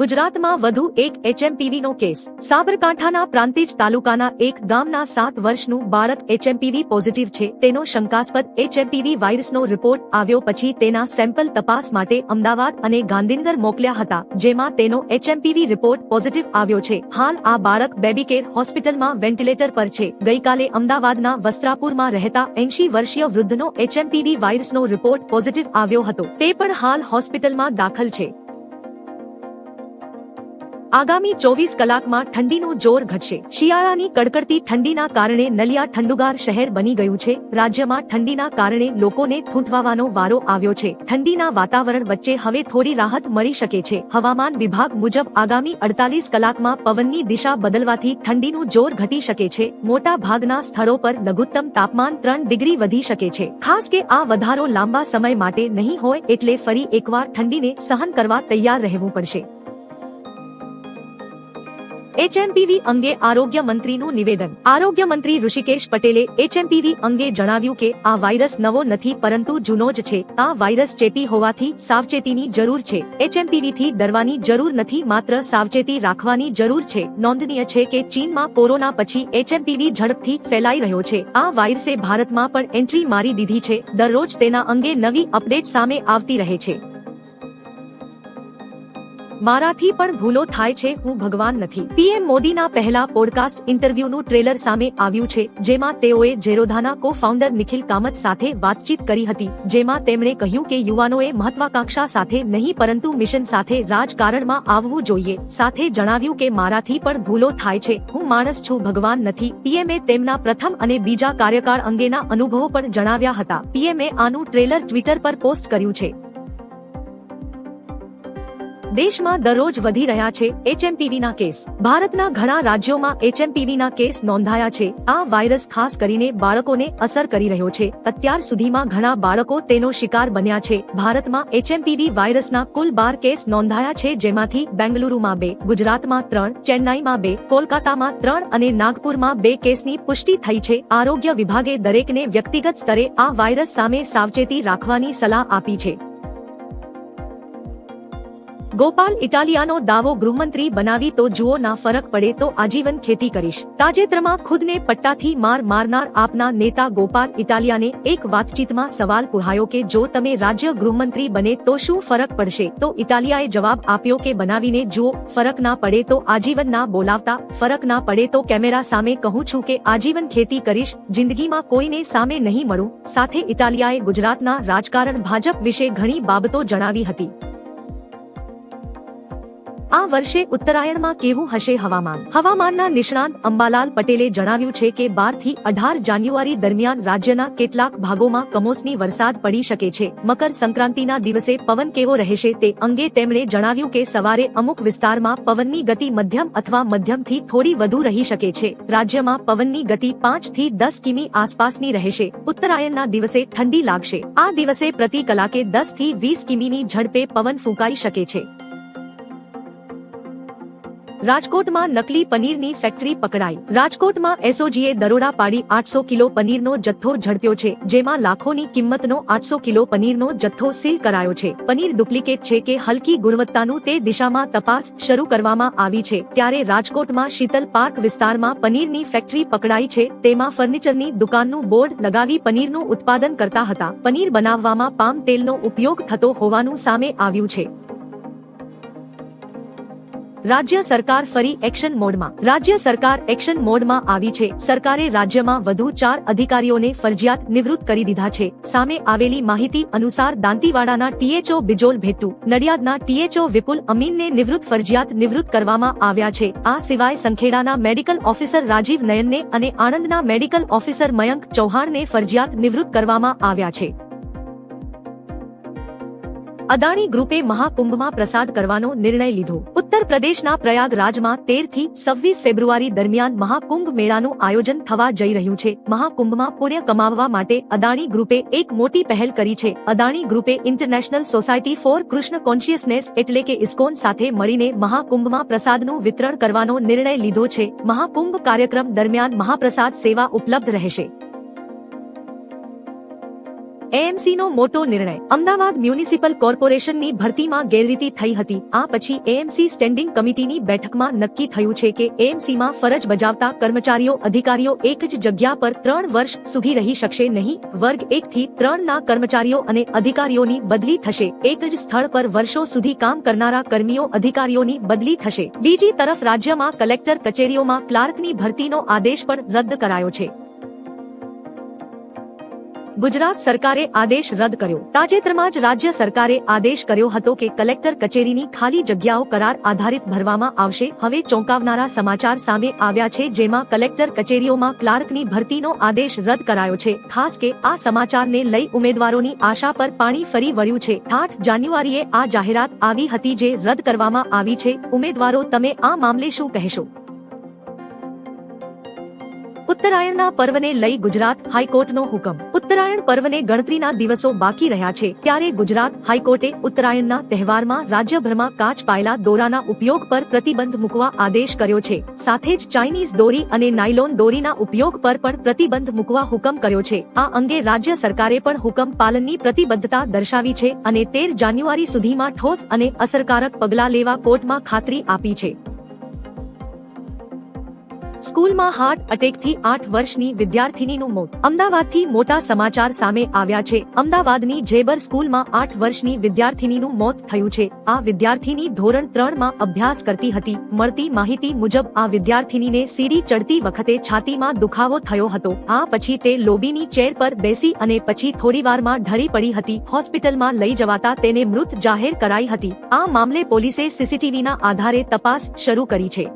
ગુજરાતમાં વધુ એક એચએમપીવીનો કેસ. સાબરકાંઠાના પ્રાંતિજ તાલુકાના એક ગામના સાત વર્ષનું બાળક એચએમપીવી પોઝિટિવ છે. તેનો શંકાસ્પદ એચએમપીવી વાયરસનો રિપોર્ટ આવ્યો પછી તેના સેમ્પલ તપાસ માટે અમદાવાદ અને ગાંધીનગર મોકલ્યા હતા, જેમાં તેનો એચએમપીવી રિપોર્ટ પોઝિટિવ આવ્યો છે. હાલ આ બાળક બેબીકેર હોસ્પિટલમાં વેન્ટિલેટર પર છે. ગઈકાલે અમદાવાદના વસ્ત્રાપુરમાં રહેતા એંશી વર્ષીય વૃદ્ધનો એચએમપીવી વાયરસનો રિપોર્ટ પોઝિટિવ આવ્યો હતો. તે પણ હાલ હોસ્પિટલમાં દાખલ છે. આગામી ચોવીસ કલાકમાં ઠંડીનું જોર ઘટશે. શિયાળાની કડકડતી ઠંડીના કારણે નલિયા ઠંડુગાર શહેર બની ગયું છે. રાજ્યમાં ઠંડીના કારણે લોકોને ઠૂંઠવાનો વારો આવ્યો છે. ઠંડીના વાતાવરણ વચ્ચે હવે થોડી રાહત મળી શકે છે. હવામાન વિભાગ મુજબ આગામી અડતાલીસ કલાકમાં પવનની દિશા બદલવાથી ઠંડીનું જોર ઘટી શકે છે. મોટા ભાગના સ્થળો પર લઘુત્તમ તાપમાન ત્રણ ડિગ્રી વધી શકે છે. ખાસ કે આ વધારો લાંબા સમય માટે નહીં હોય એટલે ફરી એકવાર ઠંડીને સહન કરવા તૈયાર રહેવું પડશે. એચએમપીવી અંગે આરોગ્ય મંત્રીનું નિવેદન. આરોગ્ય મંત્રી ઋષિકેશ પટેલે એચએમપીવી અંગે જણાવ્યું કે, આ વાયરસ નવો નથી પરંતુ જૂનો જ છે. આ વાયરસ ચેપી હોવાથી સાવચેતીની જરૂર છે. એચએમપીવી થી ડરવાની જરૂર નથી માત્ર સાવચેતી રાખવાની જરૂર છે. નોંધનીય છે કે ચીનમાં કોરોના પછી એચએમપીવી ઝડપથી ફેલાઈ રહ્યો છે. આ વાયરસે ભારતમાં પણ એન્ટ્રી મારી દીધી છે. દરરોજ તેના અંગે નવી અપડેટ સામે આવતી રહે છે. મારાથી પણ ભૂલો થાય છે, હું ભગવાન નથી. પીએમ મોદીના પહેલા પોડકાસ્ટ ઇન્ટરવ્યુનું ટ્રેલર સામે આવ્યું છે, જેમાં તેઓએ ઝેરોધાના કો ફાઉન્ડર નિખિલ કામત સાથે વાતચીત કરી હતી, જેમાં તેમણે કહ્યું કે યુવાનોએ મહત્વાકાંક્ષા સાથે નહીં, પરંતુ મિશન સાથે રાજકારણમાં આવવું જોઈએ. સાથે જણાવ્યું કે મારાથી પણ ભૂલો થાય છે, હું માણસ છું, ભગવાન નથી. પીએમએ તેમના પ્રથમ અને બીજા કાર્યકાળ અંગેના અનુભવો પણ જણાવ્યા હતા. પીએમએ આનું ટ્રેલર ટ્વિટર પર પોસ્ટ કર્યું છે. દેશમાં દરરોજ વધી રહ્યા છે એચએમપીવીના કેસ. ભારતના ઘણા રાજ્યોમાં એચએમપીવીના કેસ નોંધાયા છે. આ વાયરસ ખાસ કરીને બાળકોને અસર કરી રહ્યો છે. અત્યાર સુધીમાં ઘણા બાળકો તેનો શિકાર બન્યા છે. ભારતમાં એચએમપીવી વાયરસના કુલ બાર કેસ નોંધાયા છે, જેમાંથી બેંગલુરુમાં બે, ગુજરાતમાં ત્રણ, ચેન્નાઈમાં બે, કોલકાતામાં ત્રણ અને નાગપુરમાં બે કેસની પુષ્ટિ થઈ છે. આરોગ્ય વિભાગે દરેકને વ્યક્તિગત સ્તરે આ વાયરસ સામે સાવચેતી રાખવાની સલાહ આપી છે. ગોપાલ ઇટાલિયાનો દાવો ગૃહમંત્રી બનાવી તો જુઓ ના ફરક પડે તો આજીવન ખેતી કરીશ. તાજેતરમાં ખુદને પટ્ટાથી માર મારનાર આપના નેતા ગોપાલ ઇટાલિયાને એક વાતચીતમાં સવાલ પૂછાયો કે જો તમે રાજ્ય ગૃહમંત્રી બને તો શું ફરક પડશે? તો ઇટાલિયાએ જવાબ આપ્યો કે બનાવીને જુઓ, ફરક ના પડે તો આજીવન ના બોલાવતા, ફરક ના પડે તો કેમેરા સામે કહું છું કે આજીવન ખેતી કરીશ, જિંદગીમાં કોઈને સામે નહીં મળું. સાથે ઇટાલિયાએ ગુજરાતના રાજકારણ ભાજપ વિશે ઘણી બાબતો જણાવી હતી. આ વર્ષે ઉત્તરાયણમાં કેવું હશે હવામાન? હવામાનના નિષ્ણાંત અંબાલાલ પટેલે જણાવ્યું છે કે બારથી અઢાર જાન્યુઆરી દરમિયાન રાજ્યના કેટલાક ભાગોમાં કમોસમી વરસાદ પડી શકે છે. મકર સંક્રાંતિના દિવસે પવન કેવો રહેશે તે અંગે તેમણે જણાવ્યું કે સવારે અમુક વિસ્તારમાં પવનની ગતિ મધ્યમ અથવા મધ્યમથી થોડી વધુ રહી શકે છે. રાજ્યમાં પવનની ગતિ પાંચથી દસ કિમી આસપાસની રહેશે. ઉત્તરાયણના દિવસે ઠંડી લાગશે. આ દિવસે પ્રતિ કલાકે દસથી વીસ કિમીની ઝડપે પવન ફૂંકાઈ શકે છે. રાજકોટમાં નકલી પનીરની ફેક્ટરી પકડાઈ. રાજકોટમાં એસઓજીએ દરોડા પાડી આઠસો કિલો પનીરનો જથ્થો ઝડપ્યો છે, જેમાં લાખોની કિંમતનો આઠસો કિલો પનીરનો જથ્થો સીલ કરાયો છે. પનીર ડુપ્લિકેટ છે કે હલકી ગુણવત્તાનું તે દિશામાં તપાસ શરૂ કરવામાં આવી છે, ત્યારે રાજકોટમાં શીતલ પાર્ક વિસ્તારમાં પનીરની ફેક્ટરી પકડાઈ છે, તેમાં ફર્નિચરની દુકાનનું બોર્ડ લગાવી પનીરનું ઉત્પાદન કરતા હતા. પનીર બનાવવામાં પામ તેલનો ઉપયોગ થતો હોવાનું સામે આવ્યું છે. રાજ્ય સરકાર ફરી એક્શન મોડમાં. રાજ્ય સરકાર એક્શન મોડમાં આવી છે. સરકારે રાજ્યમાં વધુ ચાર અધિકારીઓને ફરજિયાત નિવૃત્ત કરી દીધા છે. સામે આવેલી માહિતી અનુસાર દાંતીવાડાના ટીએચઓ બિજોલ ભેટુ નડિયાદના ટીએચઓ વિપુલ અમીનને નિવૃત્ત ફરજિયાત નિવૃત્ત કરવામાં આવ્યા છે. આ સિવાય સંખેડાના મેડિકલ ઓફિસર રાજીવ નયનને અને આણંદના મેડિકલ ઓફિસર મયંક ચૌહાણને ફરજિયાત નિવૃત્ત કરવામાં આવ્યા છે. અદાણી ગ્રુપે મહાકુંભમાં પ્રસાદ કરવાનો નિર્ણય લીધો. ઉત્તર પ્રદેશના પ્રયાગરાજમાં તેરથી છવ્વીસ ફેબ્રુઆરી દરમિયાન મહાકુંભ મેળાનું આયોજન થવા જઈ રહ્યું છે. મહાકુંભમાં પુણ્ય કમાવવા માટે અદાણી ગ્રુપે એક મોટી પહેલ કરી છે. Adani ગ્રુપે international society for Krishna consciousness એટલે કે ઇસ્કોન સાથે મળીને મહાકુંભમાં પ્રસાદનું વિતરણ કરવાનો નિર્ણય લીધો છે. મહાકુંભ કાર્યક્રમ દરમિયાન મહાપ્રસાદ સેવા ઉપલબ્ધ રહેશે. એએમસી નો મોટો નિર્ણય. અમદાવાદ મ્યુનિસિપલ કોર્પોરેશનની ભરતીમાં ગેરરીતિ થઈ હતી. આ પછી એએમસી સ્ટેન્ડિંગ કમિટીની બેઠકમાં નક્કી થયું છે કે એએમસીમાં ફરજ બજાવતા કર્મચારીઓ, અધિકારીઓ એક જ જગ્યા પર ત્રણ વર્ષ સુધી રહી શકશે નહીં. વર્ગ એક થી ત્રણ ના કર્મચારીઓ અને અધિકારીઓની બદલી થશે. એક જ સ્થળ પર વર્ષો સુધી કામ કરનારા કર્મીઓ, અધિકારીઓની બદલી થશે. બીજી તરફ રાજ્યમાં કલેક્ટર કચેરીઓમાં ક્લાર્કની ભરતીનો આદેશ પણ રદ કરાયો છે. ગુજરાત સરકારે આદેશ રદ કર્યો. તાજેતરમાં જ રાજ્ય સરકારે આદેશ કર્યો હતો કે કલેક્ટર કચેરીની ખાલી જગ્યાઓ કરાર આધારિત ભરવામાં આવશે. હવે ચોંકાવનારા સમાચાર સામે આવ્યા છે, જેમાં કલેક્ટર કચેરીઓમાં ક્લાર્કની ભરતીનો આદેશ રદ કરાયો છે. ખાસ કે આ સમાચારને લઈ ઉમેદવારોની આશા પર પાણી ફરી વળ્યું છે. આઠ જાન્યુઆરીએ આ જાહેરાત આવી હતી જે રદ કરવામાં આવી છે. ઉમેદવારો, તમે આ મામલે શું કહેશો? ઉત્તરાયણના પર્વને લઈ ગુજરાત હાઈકોર્ટનો હુકમ. ઉત્તરાયણ પર્વને ગણતરીના દિવસો બાકી રહ્યા છે. ત્યારે ગુજરાત હાઈકોર્ટે ઉત્તરાયણના તહેવારમાં રાજ્યભરમાં કાચ પાયેલા દોરાના ઉપયોગ પર પ્રતિબંધ મૂકવા આદેશ કર્યો છે. સાથે જ ચાઇનીઝ દોરી અને નાયલોન દોરીના ઉપયોગ પર પણ પ્રતિબંધ મૂકવા હુકમ કર્યો છે. આ અંગે રાજ્ય સરકારે પણ હુકમ પાલનની પ્રતિબદ્ધતા દર્શાવી છે અને તેર જાન્યુઆરી સુધીમાં ઠોસ અને અસરકારક પગલાં લેવા કોર્ટમાં ખાતરી આપી છે. સ્કૂલમાં હાર્ટ અટેકથી આઠ વર્ષની વિદ્યાર્થીનીનું મોત. અમદાવાદથી મોટા સમાચાર સામે આવ્યા છે. અમદાવાદની જેબર સ્કૂલમાં આઠ વર્ષની વિદ્યાર્થીનીનું મોત થયું છે. આ વિદ્યાર્થીની ધોરણ ત્રણમાં અભ્યાસ કરતી હતી. મળતી માહિતી મુજબ આ વિદ્યાર્થીનીને સીડી ચડતી વખતે છાતીમાં દુખાવો થયો હતો. આ પછી તે લોબીની ચેર પર બેસી અને પછી થોડીવારમાં ઢળી પડી હતી. હોસ્પિટલમાં લઈ જવાતા તેને મૃત જાહેર કરાઈ હતી. આ મામલે પોલીસે સીસીટીવીના આધારે તપાસ શરૂ કરી છે.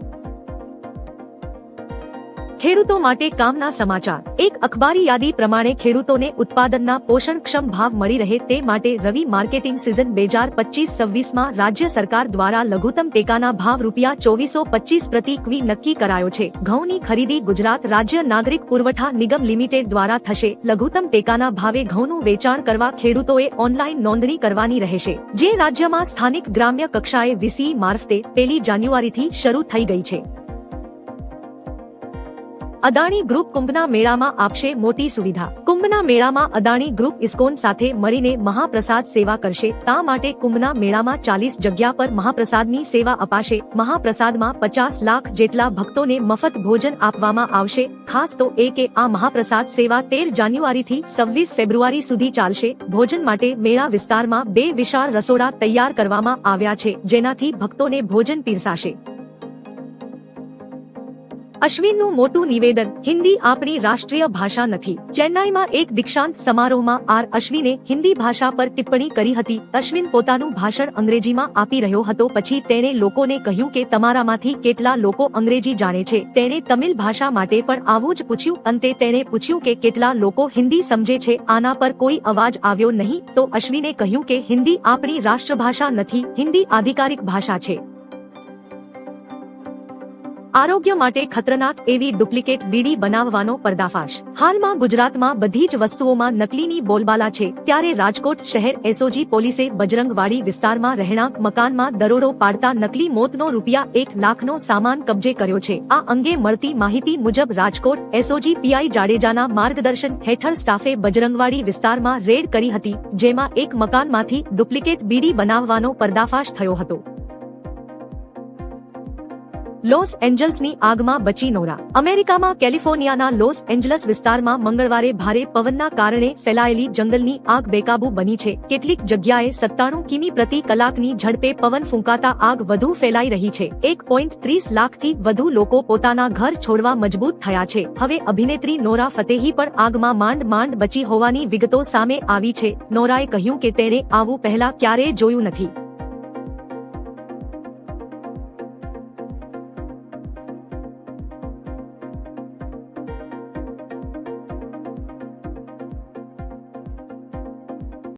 ખેડૂતો માટે કામના સમાચાર. એક અખબારી યાદી પ્રમાણે ખેડૂતોને ઉત્પાદનના પોષણક્ષમ ભાવ મળી રહે તે માટે રવિ માર્કેટિંગ સિઝન બે હજાર પચીસ છવ્વીસમાં રાજ્ય સરકાર દ્વારા લઘુત્તમ ટેકાના ભાવ રૂપિયા ચોવીસો પચીસ પ્રતિ ક્વી નક્કી કરાયો છે. ઘઉંની ખરીદી ગુજરાત રાજ્ય નાગરિક પુરવઠા નિગમ લિમિટેડ દ્વારા થશે. લઘુત્તમ ટેકાના ભાવે ઘઉંનું વેચાણ કરવા ખેડૂતોએ ઓનલાઈન નોંધણી કરવાની રહેશે. જે રાજ્યમાં સ્થાનિક ગ્રામ્ય કક્ષાએ વીસી મારફતે પહેલી જાન્યુઆરીથી શરૂ થઈ ગઈ છે. અદાણી ગ્રુપ કુંભના મેળામાં આપશે મોટી સુવિધા. કુંભના મેળામાં અદાણી ગ્રુપ ઇસ્કોન સાથે મળીને મહાપ્રસાદ સેવા કરશે. તા માટે કુંભના મેળામાં ચાલીસ જગ્યા પર મહાપ્રસાદની સેવા અપાશે. મહાપ્રસાદમાં પચાસ લાખ જેટલા ભક્તોને મફત ભોજન આપવામાં આવશે. ખાસ તો એ કે આ મહાપ્રસાદ સેવા તેર જાન્યુઆરીથી છવ્વીસ ફેબ્રુઆરી સુધી ચાલશે. ભોજન માટે મેળા વિસ્તારમાં બે વિશાળ રસોડા તૈયાર કરવામાં આવ્યા છે, જેનાથી ભક્તોને ભોજન પીરસાશે. અશ્વિનનું મોટું નિવેદન, હિન્દી આપણી રાષ્ટ્રીય ભાષા નથી. ચેન્નાઈમાં એક દીક્ષાંત સમારોહમાં આર અશ્વિને હિન્દી ભાષા પર ટિપ્પણી કરી હતી. અશ્વિન પોતાનું ભાષણ અંગ્રેજીમાં આપી રહ્યો હતો. પછી તેણે લોકોને કહ્યું કે તમારામાંથી કેટલા લોકો અંગ્રેજી જાણે છે. તેણે તમિલ ભાષા માટે પણ આવું જ પૂછ્યું. અંતે તેણે પૂછ્યું કે કેટલા લોકો હિન્દી સમજે છે. આના પર કોઈ અવાજ આવ્યો નહીં. તો અશ્વિને કહ્યું કે હિન્દી આપણી રાષ્ટ્રભાષા નથી. હિન્દી આધિકારિક ભાષા છે. આરોગ્ય માટે ખતરનાક એવી ડુપ્લિકેટ બીડી બનાવવાનો પર્દાફાશ. હાલમાં ગુજરાતમાં બધી જ વસ્તુઓમાં નકલીની બોલબાલા છે, ત્યારે રાજકોટ શહેર એસઓજી પોલીસે બજરંગવાડી વિસ્તારમાં રહેણાંક મકાનમાં દરોડો પાડતા નકલી મોતનો રૂપિયા એક લાખનો સામાન કબજે કર્યો છે. આ અંગે મળતી માહિતી મુજબ રાજકોટ એસઓજી પીઆઈ જાડેજાના માર્ગદર્શન હેઠળ સ્ટાફે બજરંગવાડી વિસ્તારમાં રેડ કરી હતી, જેમાં એક મકાનમાંથી ડુપ્લિકેટ બીડી બનાવવાનો પર્દાફાશ થયો હતો. લોસ એન્જલ્સની આગમાં બચી નોરા અમેરિકામાં કેલિફોર્નિયાના લોસ એન્જલસ વિસ્તારમાં મંગળવારે ભારે પવનના કારણે ફેલાયેલી જંગલની આગ બેકાબુ બની છે. કેટલીક જગ્યાએ સત્તાણું કિમી પ્રતિ કલાકની ઝડપે પવન ફૂંકાતા આગ વધુ ફેલાઈ રહી છે. એક પોઈન્ટ ત્રીસ લાખથી વધુ લોકો પોતાના ઘર છોડવા મજબૂત થયા છે. હવે અભિનેત્રી નોરા ફતેહી પણ આગમાં માંડ માંડ બચી હોવાની વિગતો સામે આવી છે. નોરાએ કહ્યું કે તેણે આવું પહેલા ક્યારેય જોયું નથી.